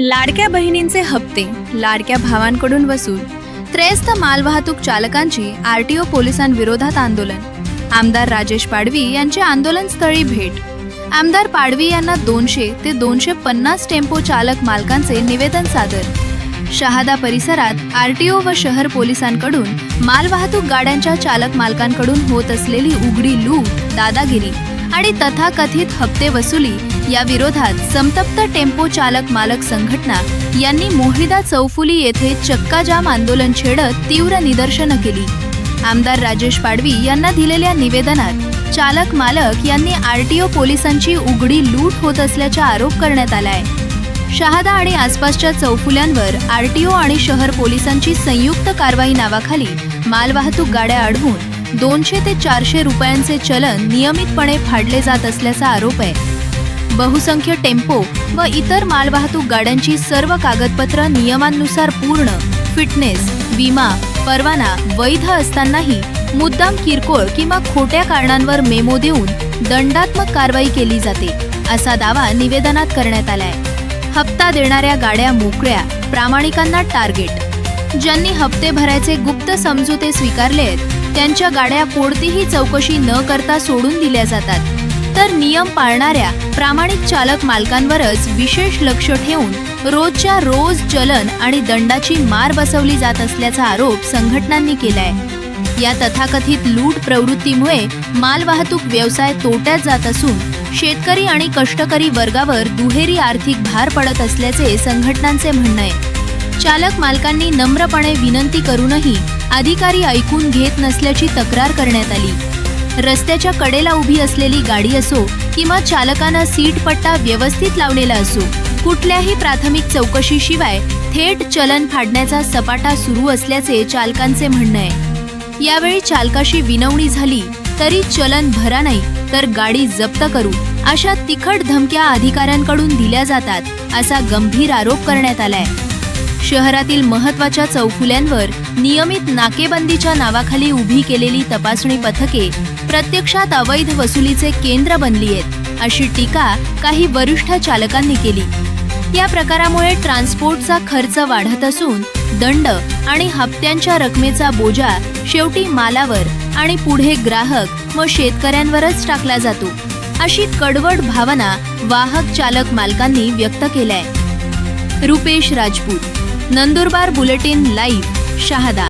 लाडक्या बहिणींचे हप्ते लाडक्या भावांकडून वसूल. त्रयस्थ मालवाहतूक चालकांची आरटीओ पोलिसांविरोधात आंदोलन. आमदार राजेश पाडवी यांची आंदोलनस्थळी भेट. आमदार पाडवी यांना दोनशे ते दोनशे पन्नास टेम्पो चालक मालकांचे निवेदन सादर. शहादा परिसरात आरटीओ व शहर पोलिसांकडून मालवाहतूक गाड्यांच्या चालक मालकांकडून होत असलेली उघडी लूट दादागिरी आणि तथाकथित हप्ते वसुली या विरोधात संतप्त टेम्पो चालक मालक संघटना यांनी मोहिदा चौफुली येथे चक्काजाम आंदोलन छेडत तीव्र निदर्शनं केली. आमदार राजेश पाडवी यांना दिलेल्या निवेदनात चालक मालक यांनी आरटीओ पोलिसांची उघडी लूट होत असल्याचा आरोप करण्यात आलाय. शहादा आणि आसपासच्या चौफुल्यांवर आरटीओ आणि शहर पोलिसांची संयुक्त कारवाई नावाखाली मालवाहतूक गाड्या अडवून दोनशे ते चारशे रुपयांचे चलन नियमितपणे फाडले जात असल्याचा आरोप आहे. बहुसंख्य टेम्पो व इतर मालवाहतूक गाड्यांची सर्व कागदपत्र नियमांनुसार पूर्ण फिटनेस विमा परवाना वैध असतानाही मुद्दाम किरकोळ किंवा खोट्या कारणांवर मेमो देऊन दंडात्मक कारवाई केली जाते असा दावा निवेदनात करण्यात आलाय. हप्ता देणाऱ्या गाड्या मोकळ्या प्रामाणिकांना टार्गेट. ज्यांनी हप्ते भरायचे गुप्त समजुते स्वीकारले आहेत त्यांच्या गाड्या कोणतीही चौकशी न करता सोडून दिल्या जातात. तर नियम पाळणाऱ्या प्रामाणिक चालक मालकांवरच विशेष लक्ष ठेवून रोजच्या रोज चलन आणि दंडाची मार बसवली जात असल्याचा आरोप संघटनांनी केलाय. या तथाकथित लूट प्रवृत्तीमुळे मालवाहतूक व्यवसाय तोट्यात जात असून शेतकरी आणि कष्टकरी वर्गावर दुहेरी आर्थिक भार पडत असल्याचे संघटनांचे म्हणणं आहे. चालक मालकांनी नम्रपणे विनंती करूनही अधिकारी ऐकून घेत नसल्याची तक्रार करण्यात आली. रस्त्याच्या कडेला उभी असलेली गाडी असो किंवा चालकानं सीट पट्टा व्यवस्थित लावलेला असो कुठल्याही प्राथमिक चौकशीशिवाय थेट चलन फाडण्याचा सपाटा सुरू असल्याचे चालकांचे म्हणणं आहे. यावेळी चालकाशी विनवणी झाली तरी चलन भरा नाही तर गाडी जप्त करू अशा तिखट धमक्या अधिकाऱ्यांकडून दिल्या जातात असा गंभीर आरोप करण्यात आलाय. शहरातील महत्त्वाच्या चौफुल्यांवर नियमित नाकेबंदीच्या नावाखाली उभी केलेली तपासणी पथके प्रत्यक्षात अवैध वसुलीचे केंद्र बनली आहेत अशी टीका काही वरिष्ठ चालकांनी केली. या प्रकारामुळे ट्रान्सपोर्टचा खर्च वाढत असून दंड आणि हप्त्यांच्या रकमेचा बोजा शेवटी मालावर आणि पुढे ग्राहक व शेतकऱ्यांवरच टाकला जातो अशी कडवड भावना वाहक चालक मालकांनी व्यक्त केलाय रुपेश राजपूत नंदुरबार बुलेटिन लाईव्ह शहादा.